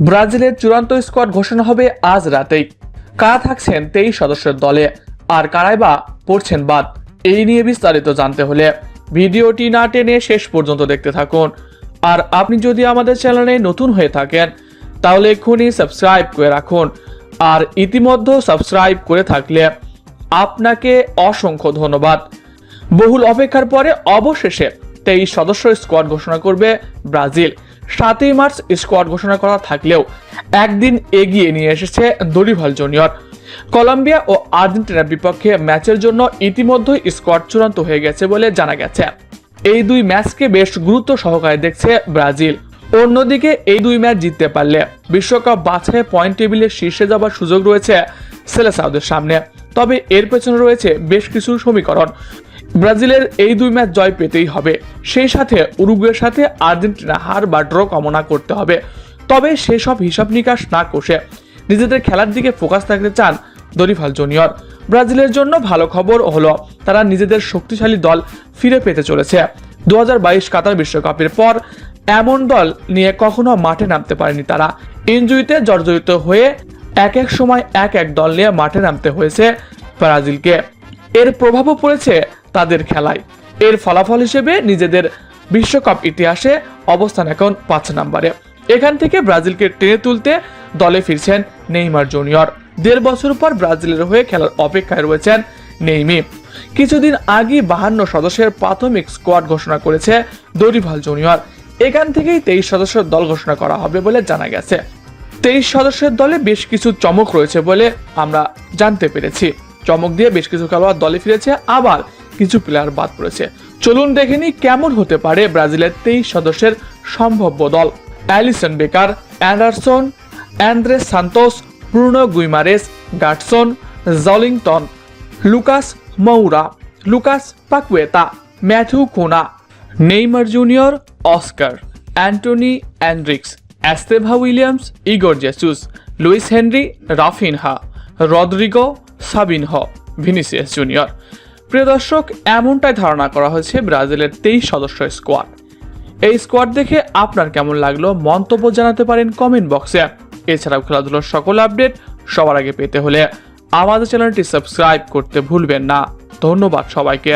ব্রাজিলের চূড়ান্ত স্কোয়াড ঘোষণা হবে আজ রাতেই। কারা থাকছেন তেইশ সদস্যের দলে? আর কারাই বা পড়ছেন বাদ? এই নিয়ে বিস্তারিত জানতে হলে ভিডিওটি না টেনে শেষ পর্যন্ত দেখতে থাকুন। আর আপনি যদি আমাদের চ্যানেলে নতুন হয়ে থাকেন, তাহলে এক্ষুনি সাবস্ক্রাইব করে রাখুন। আর ইতিমধ্যে সাবস্ক্রাইব করে থাকলে আপনাকে অসংখ্য ধন্যবাদ। বহুল অপেক্ষার পরে অবশেষে তেইশ সদস্য স্কোয়াড ঘোষণা করবে ব্রাজিল। সাতই মার্চ স্কোয়াড ঘোষণা করা থাকলেও একদিন এগিয়ে নিয়ে এসেছে দরিভাল জুনিয়র। কলম্বিয়া ও আর্জেন্টিনার বিপক্ষে ম্যাচের জন্য ইতিমধ্যেই স্কোয়াড চূড়ান্ত হয়ে গেছে বলে জানা গেছে। এই দুই ম্যাচকে বেশ গুরুত্ব সহকারে দেখছে ব্রাজিল। অন্যদিকে এই দুই ম্যাচ জিততে পারলে বিশ্বকাপ বাছাই পয়েন্ট টেবিলের শীর্ষে যাবার সুযোগ রয়েছে সেলেসাউদের সামনে। তবে এর পেছনে রয়েছে বেশ কিছু সমীকরণ। ব্রাজিলের এই দুই ম্যাচ জয় পেতেই হবে। সেই সাথে উরুগুয়ের সাথে আর্জেন্টিনা হার বা ড্র কামনা করতে হবে। তবে সেসব হিসাব নিকাশ না কষে নিজেদের খেলার দিকে ফোকাস থাকতে চান দরিফাল জুনিয়র। ব্রাজিলের জন্য ভালো খবর হলো, তারা নিজেদের শক্তিশালী দল ফিরে পেতে চলেছে। দু হাজার বাইশ কাতার বিশ্বকাপের পর এমন দল নিয়ে কখনো মাঠে নামতে পারেনি তারা। ইনজুরিতে জর্জরিত হয়ে এক এক সময় এক এক দল নিয়ে মাঠে নামতে হয়েছে ব্রাজিলকে। এর প্রভাবও পড়েছে তাদের খেলায়। এর ফলাফল হিসেবে নিজেদের বিশ্বকাপ ইতিহাসে অবস্থান এখন পাঁচ নম্বরে। এখান থেকে ব্রাজিলকে টেনে তুলতে দলে ফিরছেন নেইমার জুনিয়র। দেড় বছর পর ব্রাজিলের হয়ে খেলার অপেক্ষায় রয়েছেন নেইমি। কিছুদিন আগে বাহান্ন সদস্যের প্রাথমিক স্কোয়াড ঘোষণা করেছে দরিভাল জুনিয়র। এখান থেকেই তেইশ সদস্যের দল ঘোষণা করা হবে বলে জানা গেছে। তেইশ সদস্যের দলে বেশ কিছু চমক রয়েছে বলে আমরা জানতে পেরেছি। চমক দিয়ে বেশ কিছু খেলোয়াড় দলে ফিরেছে, আবার কিছু প্লেয়ার বাদ পড়েছে। চলুন দেখে নিই কেমন হতে পারে ব্রাজিলের তেইশ সদস্যের সম্ভাব্য দল। Alisson Becker, Anderson Andres Santos, Bruno Guimaraes গাটসন জলিংটন, Lucas Moura, Lucas Paqueta Matheus Cunha, Neymar Junior, Oscar, Antony Endrick, Estevao Williams, Igor Jesus, Luis Henrique, Raphinha, Rodrygo Savinho, Vinicius Junior. প্রিয় দর্শক, এমনটাই ধারণা করা হয়েছে ব্রাজিলের তেইশ সদস্য স্কোয়াড। এই স্কোয়াড দেখে আপনার কেমন লাগল মন্তব্য জানাতে পারেন কমেন্ট বক্সে। এছাড়াও খেলাধুলোর সকল আপডেট সবার আগে পেতে হলে আমাদের চ্যানেলটি সাবস্ক্রাইব করতে ভুলবেন না। ধন্যবাদ সবাইকে।